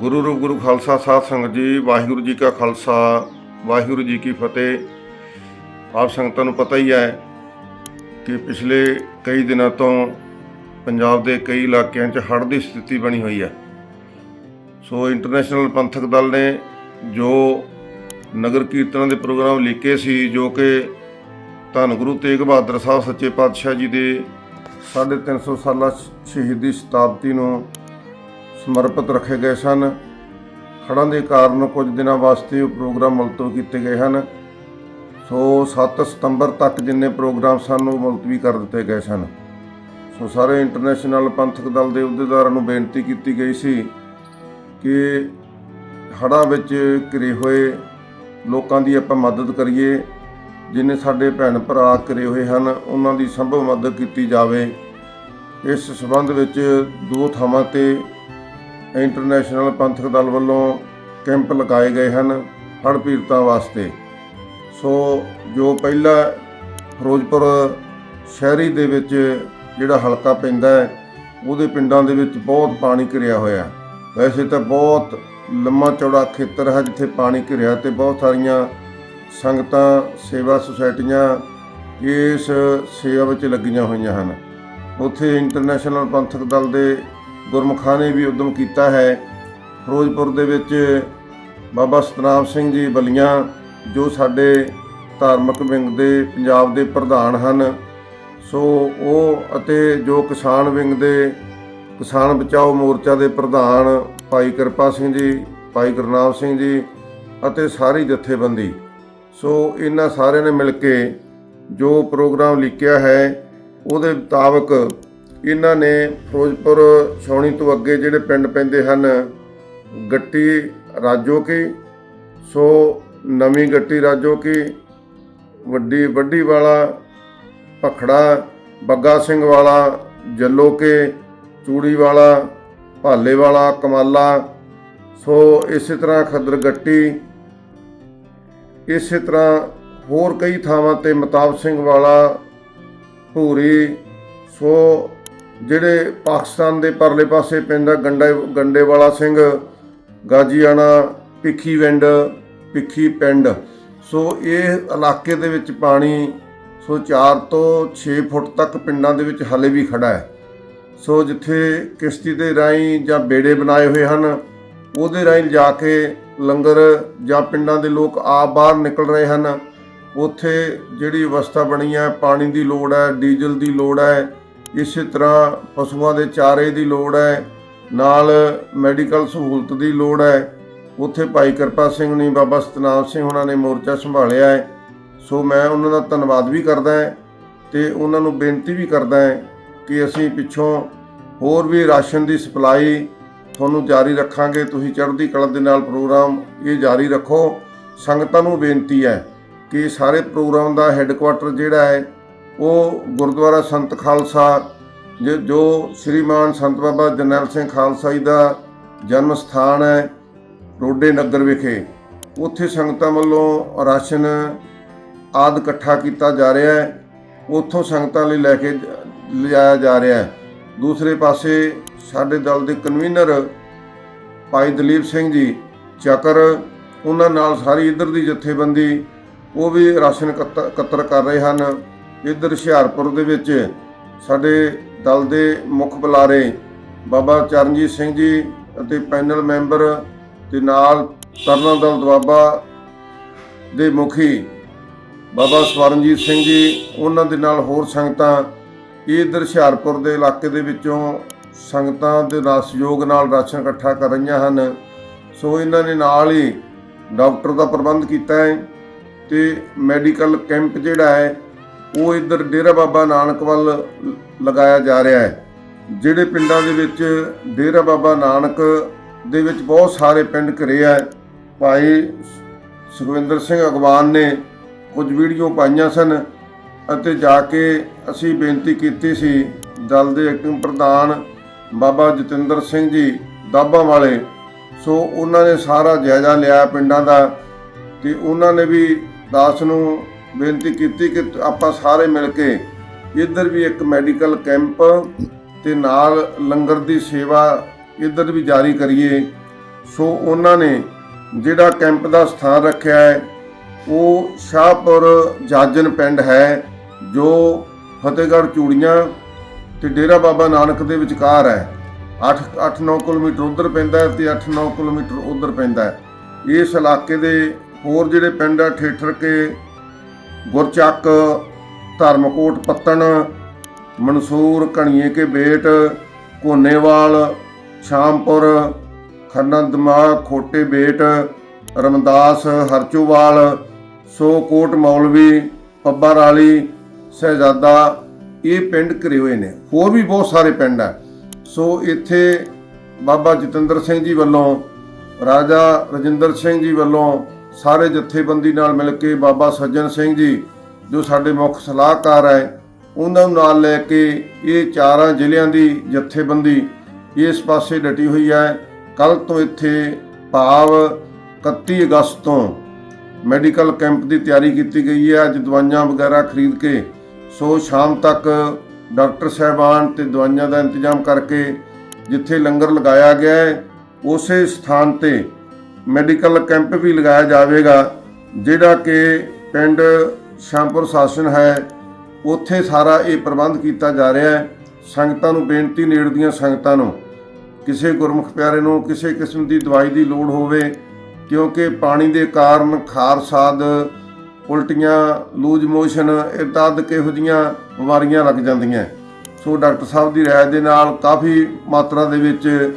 ਗੁਰੂ ਰੂਪ ਗੁਰੂ ਖਾਲਸਾ, ਸਾਧ ਸੰਗਤ ਜੀ, ਵਾਹਿਗੁਰੂ ਜੀ ਕਾ ਖਾਲਸਾ, ਵਾਹਿਗੁਰੂ ਜੀ ਕੀ ਫਤਿਹ। ਆਪ ਸੰਗਤਾਂ ਨੂੰ ਪਤਾ ਹੀ ਹੈ ਕਿ ਪਿਛਲੇ ਕਈ ਦਿਨਾਂ ਤੋਂ ਪੰਜਾਬ ਦੇ ਕਈ ਇਲਾਕਿਆਂ 'ਚ ਹੜ੍ਹ ਦੀ ਸਥਿਤੀ ਬਣੀ ਹੋਈ ਹੈ। ਸੋ ਇੰਟਰਨੈਸ਼ਨਲ ਪੰਥਕ ਦਲ ਨੇ ਜੋ ਨਗਰ ਕੀਰਤਨਾਂ ਦੇ ਪ੍ਰੋਗਰਾਮ ਲਿਖੇ ਸੀ, ਜੋ ਕਿ ਧੰਨ ਗੁਰੂ ਤੇਗ ਬਹਾਦਰ ਸਾਹਿਬ ਸੱਚੇ ਪਾਤਸ਼ਾਹ ਜੀ ਦੇ 350 ਸਾਲਾ ਸ਼ਹੀਦੀ ਸ਼ਤਾਬਦੀ ਨੂੰ ਸਮਰਪਿਤ ਰੱਖੇ ਗਏ ਸਨ। ਹੜ੍ਹਾਂ ਦੇ ਕਾਰਨ ਕੁਝ ਦਿਨਾਂ ਵਾਸਤੇ ਉਹ ਪ੍ਰੋਗਰਾਮ ਮੁਲਤਵੀ ਕੀਤੇ ਗਏ ਹਨ। ਸੋ 7 ਸਤੰਬਰ ਤੱਕ ਜਿੰਨੇ ਪ੍ਰੋਗਰਾਮ ਸਨ, ਉਹ ਮੁਲਤਵੀ ਕਰ ਦਿੱਤੇ ਗਏ ਸਨ। ਸੋ ਸਾਰੇ ਇੰਟਰਨੈਸ਼ਨਲ ਪੰਥਕ ਦਲ ਦੇ ਅਹੁਦੇਦਾਰਾਂ ਨੂੰ ਬੇਨਤੀ ਕੀਤੀ ਗਈ ਸੀ ਕਿ ਹੜ੍ਹਾਂ ਵਿੱਚ ਘਿਰੇ ਹੋਏ ਲੋਕਾਂ ਦੀ ਆਪਾਂ ਮਦਦ ਕਰੀਏ। ਜਿਨੇ ਸਾਡੇ ਭੈਣ ਭਰਾ ਘਿਰੇ ਹੋਏ ਹਨ, ਉਹਨਾਂ ਦੀ ਸੰਭਵ ਮਦਦ ਕੀਤੀ ਜਾਵੇ। ਇਸ ਸਬੰਧ ਵਿੱਚ ਦੋ ਥਾਵਾਂ ਤੇ ਇੰਟਰਨੈਸ਼ਨਲ ਪੰਥਕ ਦਲ ਵੱਲੋਂ ਕੈਂਪ ਲਗਾਏ ਗਏ ਹਨ ਹੜ੍ਹ ਪੀੜਤਾਂ ਵਾਸਤੇ। ਸੋ ਜੋ ਪਹਿਲਾ ਫਿਰੋਜ਼ਪੁਰ ਸ਼ਹਿਰੀ ਦੇ ਵਿੱਚ ਜਿਹੜਾ ਹਲਕਾ ਪੈਂਦਾ ਹੈ, ਉਹਦੇ ਪਿੰਡਾਂ ਦੇ ਵਿੱਚ ਬਹੁਤ ਪਾਣੀ ਘਿਰਿਆ ਹੋਇਆ ਵੈਸੇ ਤਾਂ ਬਹੁਤ ਲੰਮਾ ਚੌੜਾ ਖੇਤਰ ਹੈ ਜਿੱਥੇ ਪਾਣੀ ਘਿਰਿਆ ਤੇ ਬਹੁਤ ਸਾਰੀਆਂ ਸੰਗਤਾਂ, ਸੇਵਾ ਸੁਸਾਇਟੀਆਂ ਇਸ ਸੇਵਾ ਵਿੱਚ ਲੱਗੀਆਂ ਹੋਈਆਂ ਹਨ। ਉੱਥੇ ਇੰਟਰਨੈਸ਼ਨਲ ਪੰਥਕ ਦਲ ਦੇ ਗੁਰਮੁਖਾਂ ਨੇ ਵੀ ਉਦਮ ਕੀਤਾ ਹੈ। ਫਿਰੋਜ਼ਪੁਰ ਦੇ ਵਿੱਚ ਬਾਬਾ ਸਤਨਾਮ ਸਿੰਘ ਜੀ ਬਲੀਆਂ, ਜੋ ਸਾਡੇ ਧਾਰਮਿਕ ਵਿੰਗ ਦੇ ਪੰਜਾਬ ਦੇ ਪ੍ਰਧਾਨ ਹਨ। ਸੋ ਉਹ ਅਤੇ ਜੋ ਕਿਸਾਨ ਵਿੰਗ ਦੇ ਕਿਸਾਨ ਬਚਾਓ ਮੋਰਚਾ ਦੇ ਪ੍ਰਧਾਨ ਭਾਈ ਕਿਰਪਾ ਸਿੰਘ ਜੀ, ਭਾਈ ਗੁਰਨਾਮ ਸਿੰਘ ਜੀ ਅਤੇ ਸਾਰੀ ਜਥੇਬੰਦੀ। ਸੋ ਇਹਨਾਂ ਸਾਰਿਆਂ ਨੇ ਮਿਲ ਕੇ ਜੋ ਪ੍ਰੋਗਰਾਮ ਲਿਖਿਆ ਹੈ, ਉਹਦੇ ਮੁਤਾਬਕ ਇਹਨਾਂ ਨੇ ਫਿਰੋਜ਼ਪੁਰ ਛਾਉਣੀ ਤੋਂ ਅੱਗੇ ਜਿਹੜੇ ਪਿੰਡ ਪੈਂਦੇ ਹਨ, ਗੱਟੀ ਰਾਜੋ ਕੀ ਸੋ ਨਵੀਂ ਗੱਟੀ ਰਾਜੋ ਕੀ ਵੱਡੀ ਵੱਡੀ ਵਾਲਾ, ਭਖੜਾ, ਬੱਗਾ ਸਿੰਘ ਵਾਲਾ ਜੱਲੋ ਕੇ ਚੂੜੀ ਵਾਲਾ, ਭਾਲੇ ਵਾਲਾ, ਕਮਾਲਾ, ਸੋ ਇਸੇ ਤਰ੍ਹਾਂ ਖੱਦਰ ਗੱਟੀ, ਇਸੇ ਤਰ੍ਹਾਂ ਹੋਰ ਕਈ ਥਾਵਾਂ ਤੇ ਮਤਾਬ ਸਿੰਘ ਵਾਲਾ, ਭੂਰੀ, ਸੋ ਜਿਹੜੇ ਪਾਕਿਸਤਾਨ ਦੇ ਪਰਲੇ ਪਾਸੇ ਪੈਂਦਾ ਗੰਡੇ ਗੰਡੇ ਵਾਲਾ ਸਿੰਘ, ਗਾਜੀਆਣਾ, ਭਿੱਖੀ ਵਿੰਡ ਭਿੱਖੀ ਪਿੰਡ। ਸੋ ਇਹ ਇਲਾਕੇ ਦੇ ਵਿੱਚ ਪਾਣੀ ਸੋ 4 ਤੋਂ 6 ਫੁੱਟ ਤੱਕ ਪਿੰਡਾਂ ਦੇ ਵਿੱਚ ਹਾਲੇ ਵੀ ਖੜਾ ਹੈ। ਸੋ ਜਿੱਥੇ ਕਿਸ਼ਤੀ ਦੇ ਰਾਹੀਂ ਜਾਂ ਬੇੜੇ ਬਣਾਏ ਹੋਏ ਹਨ, ਉਹਦੇ ਰਾਹੀਂ ਜਾ ਕੇ ਲੰਗਰ ਜਾਂ ਪਿੰਡਾਂ ਦੇ ਲੋਕ ਆਪ ਬਾਹਰ ਨਿਕਲ ਰਹੇ ਹਨ। ਉੱਥੇ ਜਿਹੜੀ ਅਵਸਥਾ ਬਣੀ ਹੈ, ਪਾਣੀ ਦੀ ਲੋੜ ਹੈ, ਡੀਜ਼ਲ ਦੀ ਲੋੜ ਹੈ ਇਸੇ ਤਰ੍ਹਾਂ ਪਸ਼ੂਆਂ ਦੇ ਚਾਰੇ ਦੀ ਲੋੜ ਹੈ, ਨਾਲ ਮੈਡੀਕਲ ਸਹੂਲਤ ਦੀ ਲੋੜ ਹੈ। ਉੱਥੇ ਭਾਈ ਕਿਰਪਾ ਸਿੰਘ ਨੇ ਬਾਬਾ ਸਤਨਾਮ ਸਿੰਘ ਉਹਨਾਂ ਨੇ ਮੋਰਚਾ ਸੰਭਾਲਿਆ ਹੈ। ਸੋ ਮੈਂ ਉਹਨਾਂ ਦਾ ਧੰਨਵਾਦ ਵੀ ਕਰਦਾ ਹਾਂ ਤੇ ਉਹਨਾਂ ਨੂੰ ਬੇਨਤੀ ਵੀ ਕਰਦਾ ਹਾਂ ਕਿ ਅਸੀਂ ਪਿੱਛੋਂ ਹੋਰ ਵੀ ਰਾਸ਼ਨ ਦੀ ਸਪਲਾਈ ਤੁਹਾਨੂੰ ਜਾਰੀ ਰੱਖਾਂਗੇ। ਤੁਸੀਂ ਚੜ੍ਹਦੀ ਕਲਾ ਦੇ ਨਾਲ ਪ੍ਰੋਗਰਾਮ ਇਹ ਜਾਰੀ ਰੱਖੋ। ਸੰਗਤਾਂ ਨੂੰ ਬੇਨਤੀ ਹੈ ਕਿ ਸਾਰੇ ਪ੍ਰੋਗਰਾਮ ਦਾ ਹੈੱਡਕੁਆਟਰ ਜਿਹੜਾ ਹੈ ਉਹ ਗੁਰਦੁਆਰਾ ਸੰਤ ਖਾਲਸਾ, ਜੋ ਜੋ ਸ੍ਰੀਮਾਨ ਸੰਤ ਬਾਬਾ ਜਰਨੈਲ ਸਿੰਘ ਖਾਲਸਾ ਜੀ ਦਾ ਜਨਮ ਸਥਾਨ ਹੈ ਰੋਡੇ ਨਗਰ ਵਿਖੇ, ਉੱਥੇ ਸੰਗਤਾਂ ਵੱਲੋਂ ਰਾਸ਼ਨ ਆਦ ਇਕੱਠਾ ਕੀਤਾ ਜਾ ਰਿਹਾ ਹੈ, ਉੱਥੋਂ ਸੰਗਤਾਂ ਲਈ ਲੈ ਕੇ ਲਿਜਾਇਆ ਜਾ ਰਿਹਾ ਹੈ। ਦੂਸਰੇ ਪਾਸੇ ਸਾਡੇ ਦਲ ਦੇ ਕਨਵੀਨਰ ਭਾਈ ਦਲੀਪ ਸਿੰਘ ਜੀ, ਚੱਕਰ, ਉਹਨਾਂ ਨਾਲ ਸਾਰੀ ਇਧਰ ਦੀ ਜਥੇਬੰਦੀ, ਉਹ ਵੀ ਰਾਸ਼ਨ ਇਕੱਤ- ਇਕੱਤਰ ਕਰ ਰਹੇ ਹਨ। ਇੱਧਰ ਹੁਸ਼ਿਆਰਪੁਰ ਦੇ ਵਿੱਚ ਸਾਡੇ ਦਲ ਦੇ ਮੁੱਖ ਬੁਲਾਰੇ ਬਾਬਾ ਚਰਨਜੀਤ ਸਿੰਘ ਜੀ ਅਤੇ ਪੈਨਲ ਮੈਂਬਰ ਤੇ ਨਾਲ ਤਰਨਲ ਦਲ ਦੁਆਬਾ ਦੇ ਮੁਖੀ ਬਾਬਾ ਸਵਰਨਜੀਤ ਸਿੰਘ ਜੀ, ਉਹਨਾਂ ਦੇ ਨਾਲ ਹੋਰ ਸੰਗਤਾਂ ਇਹ ਇੱਧਰ ਹੁਸ਼ਿਆਰਪੁਰ ਦੇ ਇਲਾਕੇ ਦੇ ਵਿੱਚੋਂ ਸੰਗਤਾਂ ਦੇ ਨਾਲ ਸਹਿਯੋਗ ਨਾਲ ਰਾਸ਼ਨ ਇਕੱਠਾ ਕਰ ਰਹੀਆਂ ਹਨ। ਸੋ ਇਹਨਾਂ ਨੇ ਨਾਲ ਹੀ ਡਾਕਟਰ ਦਾ ਪ੍ਰਬੰਧ ਕੀਤਾ ਹੈ ਤੇ ਮੈਡੀਕਲ ਕੈਂਪ ਜਿਹੜਾ ਹੈ ਉਹ ਇੱਧਰ ਡੇਰਾ ਬਾਬਾ ਨਾਨਕ ਵੱਲ ਲਗਾਇਆ ਜਾ ਰਿਹਾ ਹੈ, ਜਿਹੜੇ ਪਿੰਡਾਂ ਦੇ ਵਿੱਚ ਡੇਰਾ ਬਾਬਾ ਨਾਨਕ ਦੇ ਵਿੱਚ ਬਹੁਤ ਸਾਰੇ ਪਿੰਡ ਘਿਰੇ ਆ ਭਾਈ ਸੁਖਵਿੰਦਰ ਸਿੰਘ ਅਗਵਾਨ ਨੇ ਕੁਝ ਵੀਡੀਓ ਪਾਈਆਂ ਸਨ ਅਤੇ ਜਾ ਕੇ ਅਸੀਂ ਬੇਨਤੀ ਕੀਤੀ ਸੀ, ਦਲ ਦੇ ਐਕਟਿੰਗ ਪ੍ਰਧਾਨ ਬਾਬਾ ਜਤਿੰਦਰ ਸਿੰਘ ਜੀ ਦਾਬਾ ਵਾਲੇ, ਸੋ ਉਹਨਾਂ ਨੇ ਸਾਰਾ ਜਾਇਜ਼ਾ ਲਿਆ ਪਿੰਡਾਂ ਦਾ ਤੇ ਉਹਨਾਂ ਨੇ ਵੀ ਦਾਸ ਨੂੰ ਬੇਨਤੀ ਕੀਤੀ ਕਿ ਆਪਾਂ ਸਾਰੇ ਮਿਲ ਕੇ ਇੱਧਰ ਵੀ ਇੱਕ ਮੈਡੀਕਲ ਕੈਂਪ ਤੇ ਨਾਲ ਲੰਗਰ ਦੀ ਸੇਵਾ ਇੱਧਰ ਵੀ ਜਾਰੀ ਕਰੀਏ। ਸੋ ਉਹਨਾਂ ਨੇ ਜਿਹੜਾ ਕੈਂਪ ਦਾ ਸਥਾਨ ਰੱਖਿਆ ਹੈ, ਉਹ ਸ਼ਾਹਪੁਰ ਜਾਜਨ ਪਿੰਡ ਹੈ, ਜੋ ਫਤਿਹਗੜ੍ਹ ਚੂੜੀਆਂ ਤੇ ਡੇਰਾ ਬਾਬਾ ਨਾਨਕ ਦੇ ਵਿਚਕਾਰ ਹੈ। 8 8-9 ਕਿਲੋਮੀਟਰ ਉਧਰ ਪੈਂਦਾ ਹੈ ਤੇ 8-9 ਕਿਲੋਮੀਟਰ ਉਧਰ ਪੈਂਦਾ ਹੈ। ਇਸ ਇਲਾਕੇ ਦੇ ਹੋਰ ਜਿਹੜੇ ਪਿੰਡ ਆ, ਠੇਠਰ ਕੇ ਗੁਰਚੱਕ, ਧਰਮਕੋਟ ਪੱਤਣ, ਮਨਸੂਰ ਕਣੀਏ ਕੇ ਬੇਟ ਕੋਨੇਵਾਲ ਸ਼ਾਮਪੁਰ ਖੰਨਾ ਦਿਮਾਗ ਖੋਟੇ ਬੇਟ, ਰਮਦਾਸ ਹਰਚੋਵਾਲ ਸੋ ਕੋਟ ਮੌਲਵੀ, ਪੱਬਾ ਰਾਲੀ, ਸਹਿਜ਼ਾਦਾ, ਇਹ ਪਿੰਡ ਘਰੇ ਹੋਏ ਨੇ। ਹੋਰ ਵੀ ਬਹੁਤ ਸਾਰੇ ਪਿੰਡ ਆ। ਸੋ ਇੱਥੇ ਬਾਬਾ ਜਤਿੰਦਰ ਸਿੰਘ ਜੀ ਵੱਲੋਂ, ਰਾਜਾ ਰਜਿੰਦਰ ਸਿੰਘ ਜੀ ਵੱਲੋਂ ਸਾਰੇ ਜਥੇਬੰਦੀ ਨਾਲ ਮਿਲ ਕੇ ਬਾਬਾ ਸੱਜਣ ਸਿੰਘ ਜੀ, ਜੋ ਸਾਡੇ ਮੁੱਖ ਸਲਾਹਕਾਰ ਹੈ, ਉਹਨਾਂ ਨੂੰ ਨਾਲ ਲੈ ਕੇ ਇਹ ਚਾਰਾਂ ਜ਼ਿਲ੍ਹਿਆਂ ਦੀ ਜਥੇਬੰਦੀ ਇਸ ਪਾਸੇ ਡਟੀ ਹੋਈ ਹੈ। ਕੱਲ ਤੋਂ ਇੱਥੇ ਭਾਵ 31 ਅਗਸਤ ਤੋਂ ਮੈਡੀਕਲ ਕੈਂਪ ਦੀ ਤਿਆਰੀ ਕੀਤੀ ਗਈ ਹੈ। ਅੱਜ ਦਵਾਈਆਂ ਵਗੈਰਾ ਖਰੀਦ ਕੇ ਸੋ ਸ਼ਾਮ ਤੱਕ ਡਾਕਟਰ ਸਾਹਿਬਾਨ ਤੇ ਦਵਾਈਆਂ ਦਾ ਇੰਤਜ਼ਾਮ ਕਰਕੇ ਜਿੱਥੇ ਲੰਗਰ ਲਗਾਇਆ ਗਿਆ ਹੈ, ਉਸੇ ਸਥਾਨ ਤੇ ਮੈਡੀਕਲ ਕੈਂਪ ਵੀ ਲਗਾਇਆ ਜਾਵੇਗਾ, ਜਿਹੜਾ ਕਿ ਪਿੰਡ ਸ਼ਾਮਪੁਰ ਸ਼ਾਸਨ ਹੈ, ਉੱਥੇ ਸਾਰਾ ਇਹ ਪ੍ਰਬੰਧ ਕੀਤਾ ਜਾ ਰਿਹਾ ਹੈ। ਸੰਗਤਾਂ ਨੂੰ ਬੇਨਤੀ ਨੇੜ ਦੀਆਂ ਸੰਗਤਾਂ ਨੂੰ, ਕਿਸੇ ਗੁਰਮੁਖ ਪਿਆਰੇ ਨੂੰ, ਕਿਸੇ ਕਿਸਮ ਦੀ ਦਵਾਈ ਦੀ ਲੋੜ ਹੋਵੇ, ਕਿਉਂਕਿ ਪਾਣੀ ਦੇ ਕਾਰਨ ਖਾਰਸਾਦ ਉਲਟੀਆਂ, ਲੂਜ ਮੋਸ਼ਨ ਇਤਆਦਿ ਕਿਹੋ ਜਿਹੀਆਂ ਬਿਮਾਰੀਆਂ ਲੱਗ ਜਾਂਦੀਆਂ ਸੋ ਡਾਕਟਰ ਸਾਹਿਬ ਦੀ ਰਾਏ ਦੇ ਨਾਲ ਕਾਫੀ ਮਾਤਰਾ ਦੇ ਵਿੱਚ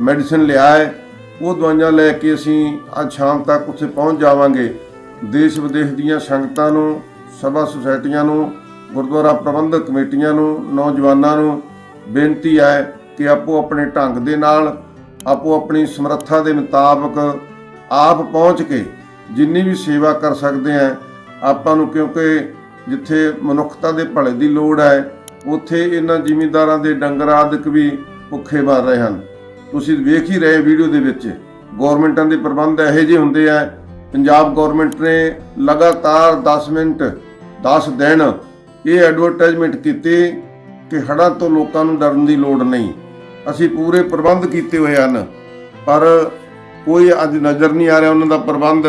ਮੈਡੀਸਿਨ ਲਿਆ ਹੈ। ਉਹ ਦਵਾਈਆਂ ਲੈ ਕੇ ਅਸੀਂ ਅੱਜ ਸ਼ਾਮ ਤੱਕ ਉੱਥੇ ਪਹੁੰਚ ਜਾਵਾਂਗੇ। ਦੇਸ਼ ਵਿਦੇਸ਼ ਦੀਆਂ ਸੰਗਤਾਂ ਨੂੰ, ਸਭਾ ਸੁਸਾਇਟੀਆਂ ਨੂੰ, ਗੁਰਦੁਆਰਾ ਪ੍ਰਬੰਧਕ ਕਮੇਟੀਆਂ ਨੂੰ, ਨੌਜਵਾਨਾਂ ਨੂੰ ਬੇਨਤੀ ਹੈ ਕਿ ਆਪੋ ਆਪਣੇ ਢੰਗ ਦੇ ਨਾਲ, ਆਪੋ ਆਪਣੀ ਸਮਰੱਥਾ ਦੇ ਮੁਤਾਬਕ ਆਪ ਪਹੁੰਚ ਕੇ ਜਿੰਨੀ ਵੀ ਸੇਵਾ ਕਰ ਸਕਦੇ ਆ ਆਪਾਂ ਨੂੰ ਕਿਉਂਕਿ ਜਿੱਥੇ ਮਨੁੱਖਤਾ ਦੇ ਭਲੇ ਦੀ ਲੋੜ ਹੈ, ਉੱਥੇ ਇਹਨਾਂ ਜ਼ਿਮੀਂਦਾਰਾਂ ਦੇ ਡੰਗਰ ਆਦਿਕ ਵੀ ਭੁੱਖੇ ਮਰ ਰਹੇ ਹਨ। ਤੁਸੀਂ ਵੇਖ ਹੀ ਰਹੇ ਵੀਡੀਓ ਦੇ ਵਿੱਚ, ਗਵਰਨਮੈਂਟਾਂ ਦੇ ਪ੍ਰਬੰਧ ਇਹੋ ਜਿਹੇ ਹੁੰਦੇ ਆ। ਪੰਜਾਬ ਗਵਰਨਮੈਂਟ ਨੇ ਲਗਾਤਾਰ 10 ਮਿੰਟ 10 ਦਿਨ ਇਹ ਐਡਵਰਟਾਈਜ਼ਮੈਂਟ ਕੀਤੀ ਕਿ ਹੜ੍ਹਾਂ ਤੋਂ ਲੋਕਾਂ ਨੂੰ ਡਰਨ ਦੀ ਲੋੜ ਨਹੀਂ। ਅਸੀਂ ਪੂਰੇ ਪ੍ਰਬੰਧ ਕੀਤੇ ਹੋਏ ਹਨ, ਪਰ ਕੋਈ ਅੱਜ ਨਜ਼ਰ ਨਹੀਂ ਆ ਰਿਹਾ ਉਹਨਾਂ ਦਾ ਪ੍ਰਬੰਧ।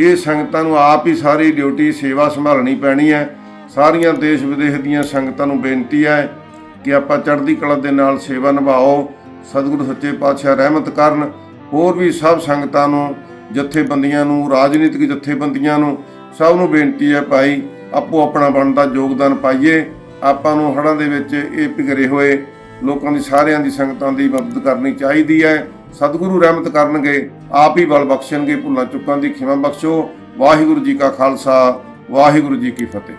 ਇਹ ਸੰਗਤਾਂ ਨੂੰ ਆਪ ਹੀ ਸਾਰੀ ਡਿਊਟੀ ਸੇਵਾ ਸੰਭਾਲਣੀ ਪੈਣੀ ਹੈ। ਸਾਰੀਆਂ ਦੇਸ਼ ਵਿਦੇਸ਼ ਦੀਆਂ ਸੰਗਤਾਂ ਨੂੰ ਬੇਨਤੀ ਹੈ ਕਿ ਆਪਾਂ ਚੜ੍ਹਦੀ ਕਲਾ ਦੇ ਨਾਲ ਸੇਵਾ ਨਿਭਾਓ। ਸਤਿਗੁਰੂ ਸੱਚੇ ਪਾਤਸ਼ਾਹ ਰਹਿਮਤ ਕਰਨ, ਹੋਰ ਵੀ ਸਭ ਸੰਗਤਾਂ ਨੂੰ, ਜਥੇਬੰਦੀਆਂ ਨੂੰ, ਰਾਜਨੀਤਿਕ ਜਥੇਬੰਦੀਆਂ ਨੂੰ ਸਭ ਨੂੰ ਬੇਨਤੀ ਹੈ ਭਾਈ, ਆਪੋ ਆਪਣਾ ਬਣਦਾ ਯੋਗਦਾਨ ਪਾਈਏ। ਆਪਾਂ ਨੂੰ ਹੜ੍ਹਾਂ ਦੇ ਵਿੱਚ ਇਹ ਪਿਘਰੇ ਹੋਏ ਲੋਕਾਂ ਦੀ ਸਾਰਿਆਂ ਦੀ ਸੰਗਤਾਂ ਦੀ ਮਦਦ ਕਰਨੀ ਚਾਹੀਦੀ ਹੈ। ਸਤਿਗੁਰੂ ਰਹਿਮਤ ਕਰਨਗੇ, ਆਪ ਹੀ ਬਲ ਬਖਸ਼ਣਗੇ, ਭੁੱਲਾਂ ਚੁੱਕਾਂ ਦੀ ਖਿਮਾ ਬਖਸ਼ੋ। ਵਾਹਿਗੁਰੂ ਜੀ ਕਾ ਖਾਲਸਾ, ਵਾਹਿਗੁਰੂ ਜੀ ਕੀ ਫਤਿਹ।